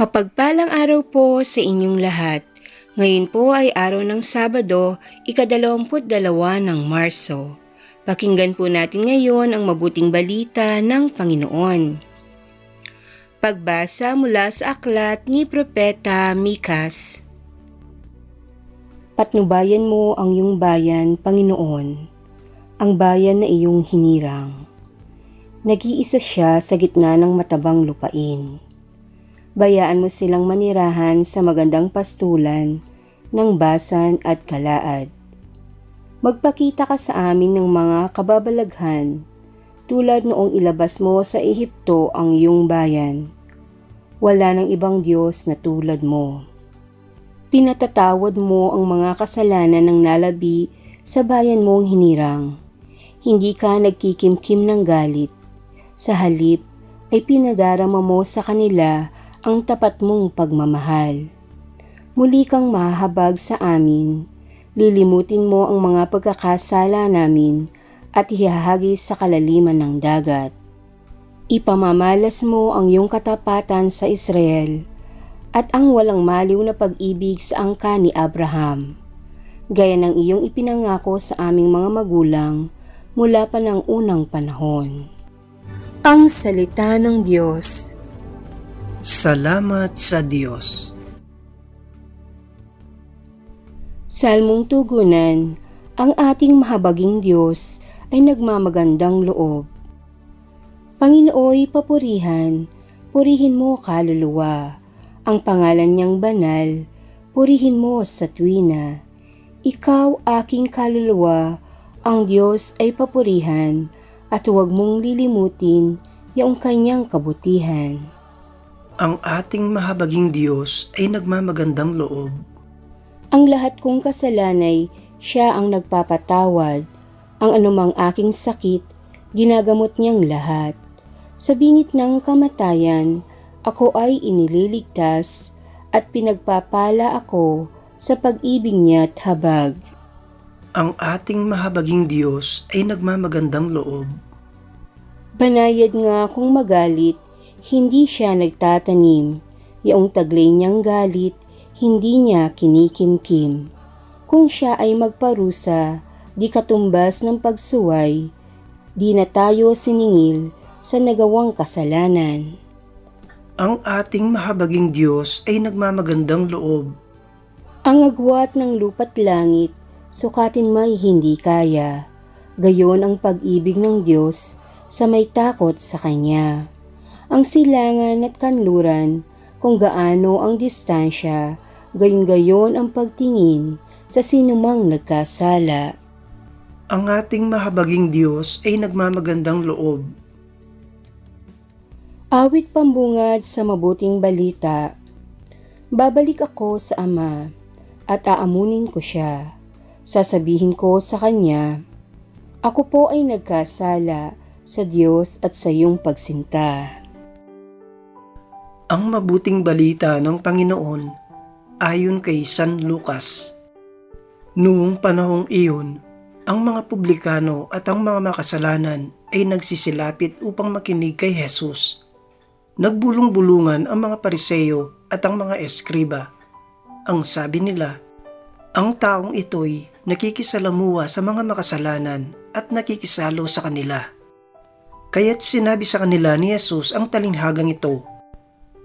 Mapagpalang araw po sa inyong lahat. Ngayon po ay araw ng Sabado, ikadalawamput dalawa ng Marso. Pakinggan po natin ngayon ang mabuting balita ng Panginoon. Pagbasa mula sa aklat ni Propeta Mikas. Patnubayan mo ang iyong bayan, Panginoon, ang bayan na iyong hinirang. Nag-iisa siya sa gitna ng matabang lupain bayaan mo silang manirahan sa magandang pastulan ng basan at kalaad. Magpakita ka sa amin ng mga kababalaghan tulad noong ilabas mo sa Ehipto ang iyong bayan. Wala ng ibang Diyos na tulad mo. Pinatatawad mo ang mga kasalanan ng nalabi sa bayan mong hinirang. Hindi ka nagkikimkim ng galit. Sa halip ay pinadarama mo sa kanila ang tapat mong pagmamahal. Muli kang mahabag sa amin, lilimutin mo ang mga pagkakasala namin at ihahagis sa kalaliman ng dagat. Ipamamalas mo ang iyong katapatan sa Israel at ang walang maliw na pag-ibig sa angka ni Abraham, gaya ng iyong ipinangako sa aming mga magulang mula pa ng unang panahon. Ang Salita ng Diyos Salamat sa Diyos. Salmong Tugunan, ang ating mahabaging Diyos ay nagmamagandang loob. Panginooy papurihan, purihin mo kaluluwa, ang pangalan niyang banal, purihin mo sa tuwina. Ikaw aking kaluluwa, ang Diyos ay papurihan, at huwag mong lilimutin yung kanyang kabutihan. Ang ating mahabaging Diyos ay nagmamagandang loob. Ang lahat kong kasalanay, siya ang nagpapatawad. Ang anumang aking sakit, ginagamot niyang lahat. Sa bingit ng kamatayan, ako ay inililigtas at pinagpapala ako sa pag-ibig niya't habag. Ang ating mahabaging Diyos ay nagmamagandang loob. Banayad nga kung magalit, hindi siya nagtatanim. Yaong taglay niyang galit, hindi niya kinikimkim. Kung siya ay magparusa, di katumbas ng pagsuway, di na tayo siningil sa nagawang kasalanan. Ang ating mahabaging Diyos ay nagmamagandang loob. Ang agwat ng lupa't langit, sukatin may hindi kaya. Gayon ang pag-ibig ng Diyos sa may takot sa Kanya ang silangan at kanluran, kung gaano ang distansya, gayon-gayon ang pagtingin sa sinumang nagkasala. Ang ating mahabaging Diyos ay nagmamagandang loob. Awit pambungad sa mabuting balita. Babalik ako sa Ama at aamunin ko siya. Sasabihin ko sa Kanya, Ako po ay nagkasala sa Diyos at sa iyong pagsinta. Ang mabuting balita ng Panginoon ayon kay San Lucas. Noong panahong iyon, ang mga publikano at ang mga makasalanan ay nagsisilapit upang makinig kay Jesus. Nagbulong-bulungan ang mga pariseyo at ang mga eskriba. Ang sabi nila, ang taong ito'y nakikisalamuha sa mga makasalanan at nakikisalo sa kanila. Kaya't sinabi sa kanila ni Jesus ang talinghagang ito,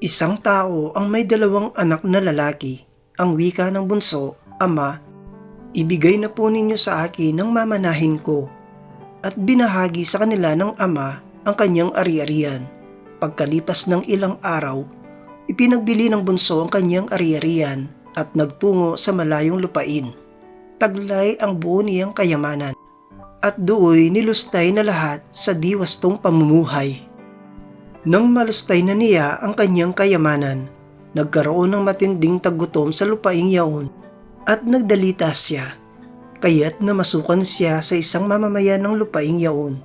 Isang tao ang may dalawang anak na lalaki, ang wika ng bunso, Ama, ibigay na po ninyo sa akin ng mamanahin ko. At binahagi sa kanila ng ama ang kanyang ari-arian. Pagkalipas ng ilang araw, ipinagbili ng bunso ang kanyang ari-arian at nagtungo sa malayong lupain. Taglay ang buo niyang kayamanan at dooy nilustay na lahat sa diwastong pamumuhay. Nang malustay na niya ang kanyang kayamanan, nagkaroon ng matinding tagutom sa lupaing yaon at nagdalita siya. Kaya't namasukan siya sa isang mamamayan ng lupaing yaon.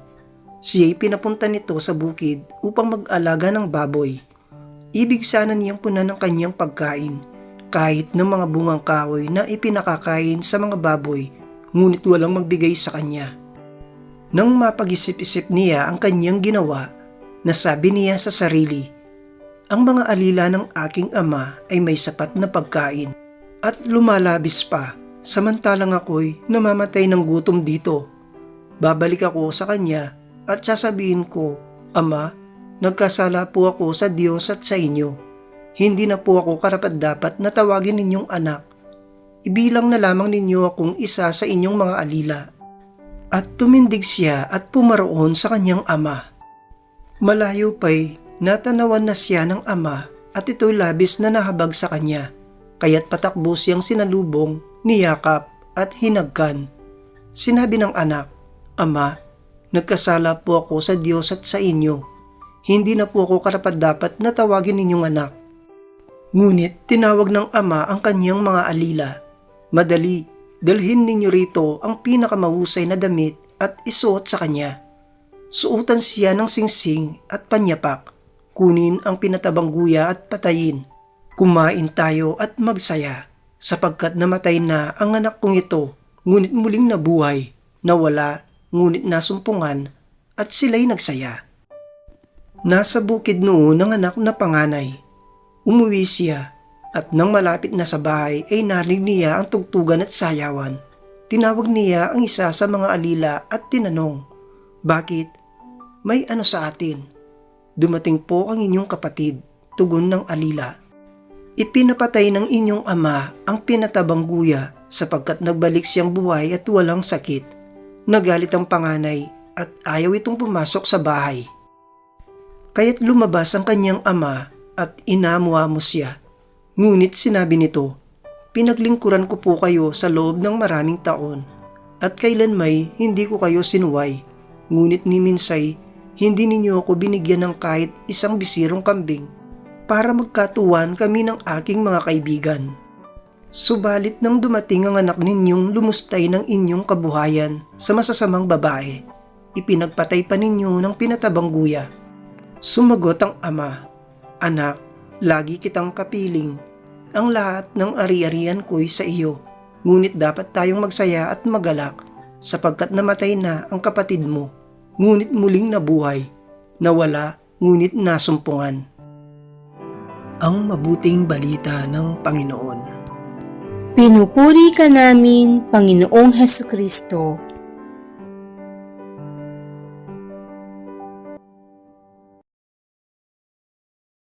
Siya'y pinapunta nito sa bukid upang mag-alaga ng baboy. Ibig sana niyang punan ng kanyang pagkain kahit ng mga bungang kahoy na ipinakakain sa mga baboy ngunit walang magbigay sa kanya. Nang mapag-isip-isip niya ang kanyang ginawa, nasabi niya sa sarili, ang mga alila ng aking ama ay may sapat na pagkain at lumalabis pa samantalang ako'y namamatay ng gutom dito. Babalik ako sa kanya at sasabihin ko, Ama, nagkasala po ako sa Diyos at sa inyo. Hindi na po ako karapat-dapat na tawagin ninyong anak. Ibilang na lamang ninyo akong isa sa inyong mga alila. At tumindig siya at pumaroon sa kanyang ama. Malayo pa'y natanawan na siya ng ama at ito'y labis na nahabag sa kanya. Kaya't patakbo siyang sinalubong, niyakap at hinagkan. Sinabi ng anak, Ama, nagkasala po ako sa Diyos at sa inyo. Hindi na po ako karapat-dapat na tawagin ninyong anak. Ngunit tinawag ng ama ang kanyang mga alila. Madali, dalhin ninyo rito ang pinakamahusay na damit at isuot sa kanya. Suotan siya ng singsing at panyapak. Kunin ang pinatabang guya at patayin. Kumain tayo at magsaya, sapagkat namatay na ang anak kong ito, ngunit muling nabuhay, nawala, ngunit nasumpungan, at sila'y nagsaya. Nasa bukid noon ang anak na panganay. Umuwi siya, at nang malapit na sa bahay ay narinig niya ang tugtugan at sayawan. Tinawag niya ang isa sa mga alila at tinanong, Bakit? May ano sa atin? Dumating po ang inyong kapatid, tugon ng alila. Ipinapatay ng inyong ama ang pinatabang guya sapagkat nagbalik siyang buhay at walang sakit. Nagalit ang panganay at ayaw itong pumasok sa bahay. Kaya't lumabas ang kanyang ama at inamuamo siya. Ngunit sinabi nito, Pinaglingkuran ko po kayo sa loob ng maraming taon at kailan may hindi ko kayo sinuway. Ngunit ni Minsay, hindi ninyo ako binigyan ng kahit isang bisirong kambing para magkatuwan kami ng aking mga kaibigan. Subalit nang dumating ang anak ninyong lumustay ng inyong kabuhayan sa masasamang babae, ipinagpatay pa ninyo ng pinatabang guya. Sumagot ang ama, Anak, lagi kitang kapiling. Ang lahat ng ari-arian ko'y sa iyo. Ngunit dapat tayong magsaya at magalak sapagkat namatay na ang kapatid mo. Ngunit muling nabuhay. Nawala, ngunit nasumpungan. Ang mabuting balita ng Panginoon. Pinupuri ka namin, Panginoong Heso Kristo.